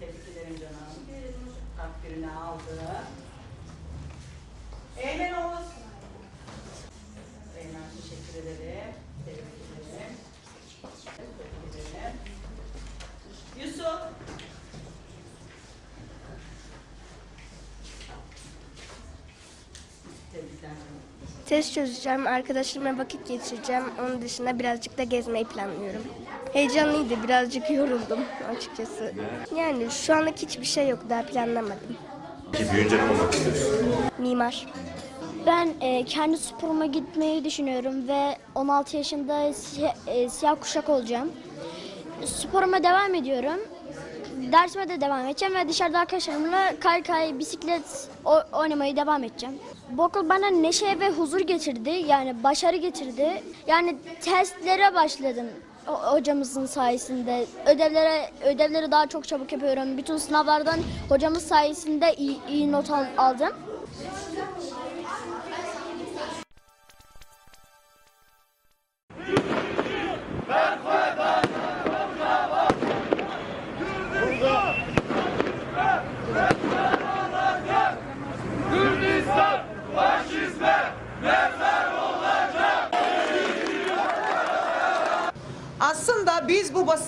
Tebrik ederim canım. Takdirini aldı. Eymen Oğuz. Eymen teşekkür ederim. Test çözeceğim, arkadaşlarımla vakit geçireceğim. Onun dışında birazcık da gezmeyi planlıyorum. Heyecanlıydı, birazcık yoruldum açıkçası. Yani şu anlık hiçbir şey yok, daha planlamadım. Ki büyüyünce ne olmak istiyorsun? Mimar. Ben e, kendi sporuma gitmeyi düşünüyorum ve 16 yaşında si- e, siyah kuşak olacağım. Sporuma devam ediyorum. Dersime de devam edeceğim ve dışarıda arkadaşlarımla kaykay, bisiklet o- oynamayı devam edeceğim. Bu okul bana neşe ve huzur getirdi. Yani başarı getirdi. Yani testlere başladım hocamızın sayesinde. Ödevlere ödevleri daha çok çabuk yapıyorum. Bütün sınavlardan hocamız sayesinde iyi, iyi not al- aldım.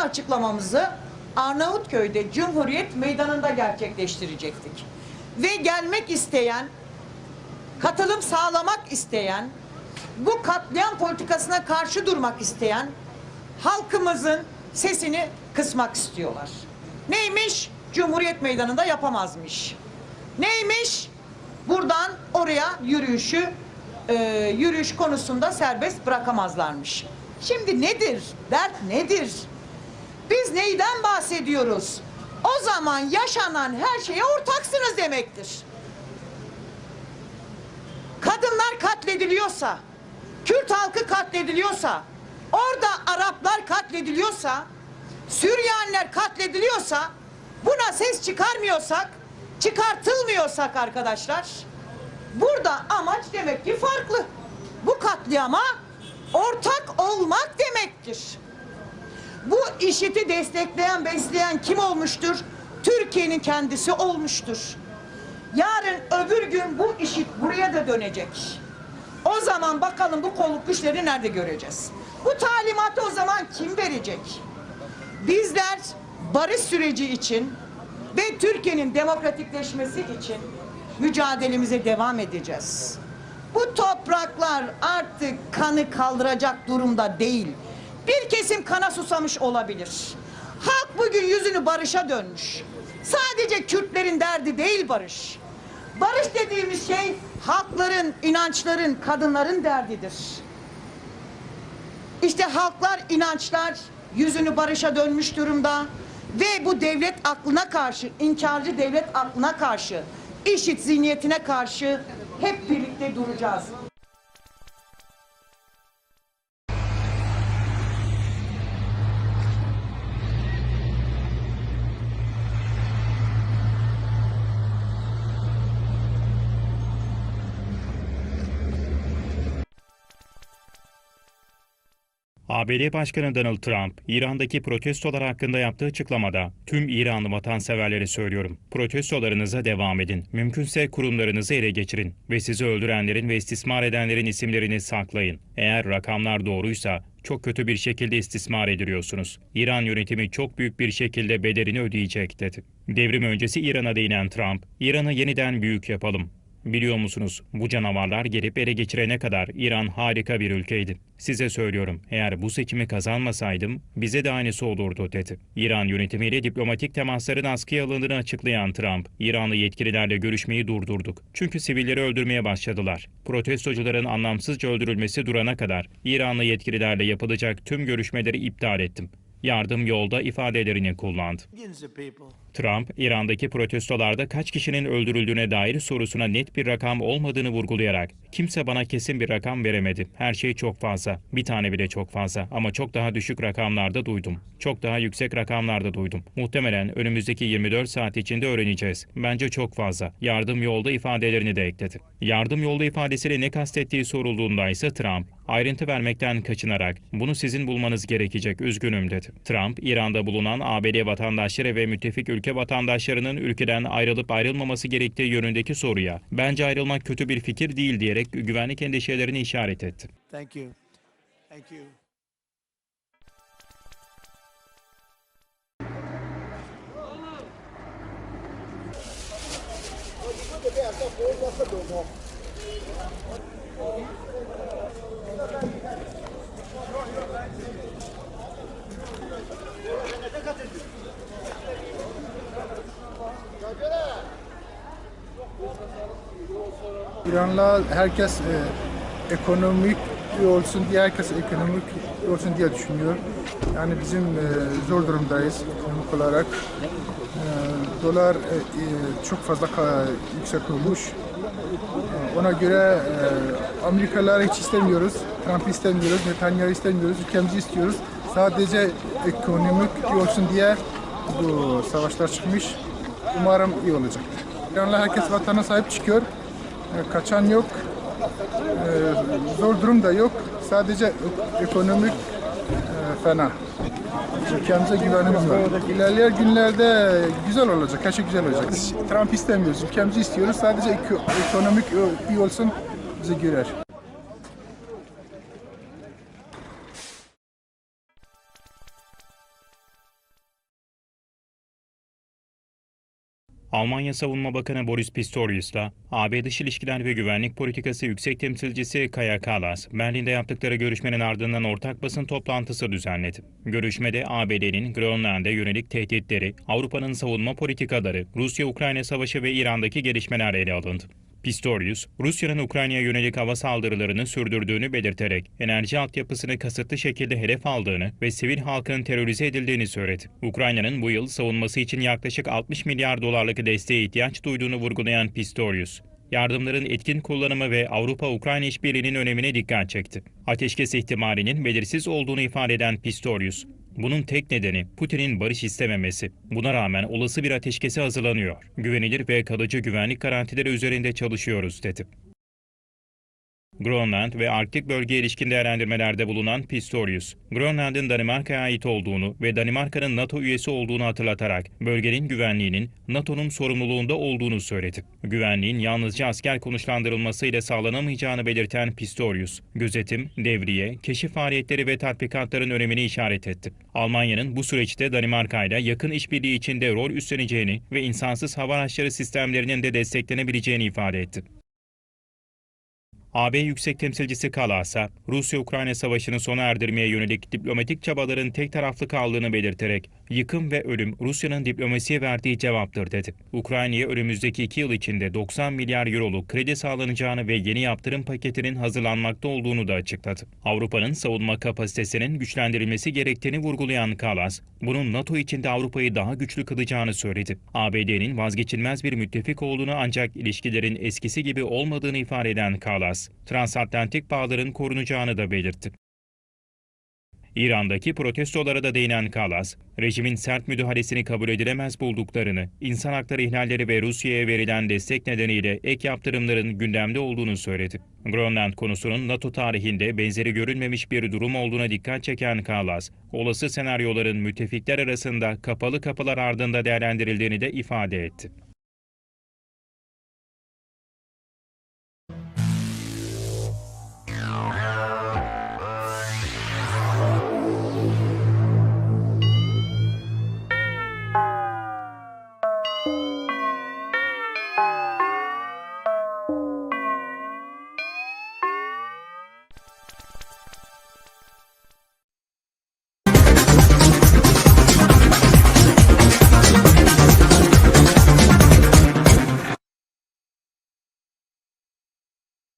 Açıklamamızı Arnavutköy'de Cumhuriyet Meydanı'nda gerçekleştirecektik. Ve gelmek isteyen, katılım sağlamak isteyen, bu katliam politikasına karşı durmak isteyen halkımızın sesini kısmak istiyorlar. Neymiş? Cumhuriyet Meydanı'nda yapamazmış. Neymiş? Buradan oraya yürüyüşü e, yürüyüş konusunda serbest bırakamazlarmış. Şimdi nedir? Dert nedir? Biz neyden bahsediyoruz? O zaman yaşanan her şeye ortaksınız demektir. Kadınlar katlediliyorsa, Kürt halkı katlediliyorsa, orada Araplar katlediliyorsa, Süryaniler katlediliyorsa, buna ses çıkarmıyorsak, çıkartılmıyorsak arkadaşlar, burada amaç demek ki farklı. Bu katliama ortak olmak demektir. Bu işiti destekleyen, besleyen kim olmuştur? Türkiye'nin kendisi olmuştur. Yarın öbür gün bu işit buraya da dönecek. O zaman bakalım bu kolluk güçleri nerede göreceğiz? Bu talimatı o zaman kim verecek? Bizler barış süreci için ve Türkiye'nin demokratikleşmesi için mücadelemize devam edeceğiz. Bu topraklar artık kanı kaldıracak durumda değil. Bir kesim kana susamış olabilir. Halk bugün yüzünü barışa dönmüş. Sadece Kürtlerin derdi değil barış. Barış dediğimiz şey halkların, inançların, kadınların derdidir. İşte halklar, inançlar yüzünü barışa dönmüş durumda ve bu devlet aklına karşı, inkarcı devlet aklına karşı, işit zihniyetine karşı hep birlikte duracağız. ABD Başkanı Donald Trump, İran'daki protestolar hakkında yaptığı açıklamada tüm İranlı vatanseverlere söylüyorum. Protestolarınıza devam edin. Mümkünse kurumlarınızı ele geçirin ve sizi öldürenlerin ve istismar edenlerin isimlerini saklayın. Eğer rakamlar doğruysa çok kötü bir şekilde istismar ediliyorsunuz. İran yönetimi çok büyük bir şekilde bedelini ödeyecek dedi. Devrim öncesi İran'a değinen Trump, İran'ı yeniden büyük yapalım. Biliyor musunuz bu canavarlar gelip ele geçirene kadar İran harika bir ülkeydi. Size söylüyorum eğer bu seçimi kazanmasaydım bize de aynısı olurdu dedi. İran yönetimiyle diplomatik temasların askıya alındığını açıklayan Trump, İranlı yetkililerle görüşmeyi durdurduk. Çünkü sivilleri öldürmeye başladılar. Protestocuların anlamsızca öldürülmesi durana kadar İranlı yetkililerle yapılacak tüm görüşmeleri iptal ettim. Yardım yolda ifadelerini kullandı. Trump, İran'daki protestolarda kaç kişinin öldürüldüğüne dair sorusuna net bir rakam olmadığını vurgulayarak, kimse bana kesin bir rakam veremedi. Her şey çok fazla. Bir tane bile çok fazla ama çok daha düşük rakamlarda duydum. Çok daha yüksek rakamlarda duydum. Muhtemelen önümüzdeki 24 saat içinde öğreneceğiz. Bence çok fazla. Yardım yolda ifadelerini de ekledi. Yardım yolda ifadesiyle ne kastettiği sorulduğunda ise Trump, ayrıntı vermekten kaçınarak bunu sizin bulmanız gerekecek üzgünüm dedi. Trump, İran'da bulunan ABD vatandaşları ve müttefik ülkeleri ülke vatandaşlarının ülkeden ayrılıp ayrılmaması gerektiği yönündeki soruya bence ayrılmak kötü bir fikir değil diyerek güvenlik endişelerini işaret etti. Thank you. Thank you. İran'la herkes e, ekonomik olsun diye herkes ekonomik olsun diye düşünüyor. Yani bizim e, zor durumdayız ekonomik olarak. E, dolar e, e, çok fazla yüksek olmuş. E, ona göre e, Amerikalıları hiç istemiyoruz. Trump'ı istemiyoruz, Netanyahu istemiyoruz, ülkemizi istiyoruz. Sadece ekonomik olsun diye bu savaşlar çıkmış. Umarım iyi olacaktır. İran'la herkes vatana sahip çıkıyor. E, Kaçan yok. E, Zor durum da yok. Sadece ek- ekonomik e, fena. Ülkemize güvenimiz var. İlerleyen günlerde güzel olacak. Her şey güzel olacak. Trump istemiyoruz. Ülkemizi istiyoruz. Sadece eko- ekonomik iyi olsun bize görer. Almanya Savunma Bakanı Boris Pistorius'la AB Dış İlişkiler ve Güvenlik Politikası Yüksek Temsilcisi Kaja Kallas, Berlin'de yaptıkları görüşmenin ardından ortak basın toplantısı düzenledi. Görüşmede ABD'nin Grönland'e yönelik tehditleri, Avrupa'nın savunma politikaları, Rusya-Ukrayna savaşı ve İran'daki gelişmeler ele alındı. Pistorius, Rusya'nın Ukrayna'ya yönelik hava saldırılarını sürdürdüğünü belirterek enerji altyapısını kasıtlı şekilde hedef aldığını ve sivil halkın terörize edildiğini söyledi. Ukrayna'nın bu yıl savunması için yaklaşık 60 milyar dolarlık desteğe ihtiyaç duyduğunu vurgulayan Pistorius, yardımların etkin kullanımı ve Avrupa-Ukrayna işbirliğinin önemine dikkat çekti. Ateşkes ihtimalinin belirsiz olduğunu ifade eden Pistorius, bunun tek nedeni Putin'in barış istememesi. Buna rağmen olası bir ateşkese hazırlanıyor. Güvenilir ve kalıcı güvenlik garantileri üzerinde çalışıyoruz dedi. Grönland ve Arktik bölgeye ilişkin değerlendirmelerde bulunan Pistorius, Grönland'ın Danimarka'ya ait olduğunu ve Danimarka'nın NATO üyesi olduğunu hatırlatarak bölgenin güvenliğinin NATO'nun sorumluluğunda olduğunu söyledi. Güvenliğin yalnızca asker konuşlandırılmasıyla sağlanamayacağını belirten Pistorius, gözetim, devriye, keşif faaliyetleri ve tatbikatların önemini işaret etti. Almanya'nın bu süreçte Danimarka ile yakın işbirliği içinde rol üstleneceğini ve insansız hava araçları sistemlerinin de desteklenebileceğini ifade etti. AB Yüksek Temsilcisi Kalasa, Rusya-Ukrayna savaşını sona erdirmeye yönelik diplomatik çabaların tek taraflı kaldığını belirterek, yıkım ve ölüm Rusya'nın diplomasiye verdiği cevaptır dedi. Ukrayna'ya önümüzdeki iki yıl içinde 90 milyar euroluk kredi sağlanacağını ve yeni yaptırım paketinin hazırlanmakta olduğunu da açıkladı. Avrupa'nın savunma kapasitesinin güçlendirilmesi gerektiğini vurgulayan Kalas, bunun NATO içinde Avrupa'yı daha güçlü kılacağını söyledi. ABD'nin vazgeçilmez bir müttefik olduğunu ancak ilişkilerin eskisi gibi olmadığını ifade eden Kalas, transatlantik bağların korunacağını da belirtti. İran'daki protestolara da değinen Kalas, rejimin sert müdahalesini kabul edilemez bulduklarını, insan hakları ihlalleri ve Rusya'ya verilen destek nedeniyle ek yaptırımların gündemde olduğunu söyledi. Grönland konusunun NATO tarihinde benzeri görülmemiş bir durum olduğuna dikkat çeken Kalas, olası senaryoların müttefikler arasında kapalı kapılar ardında değerlendirildiğini de ifade etti.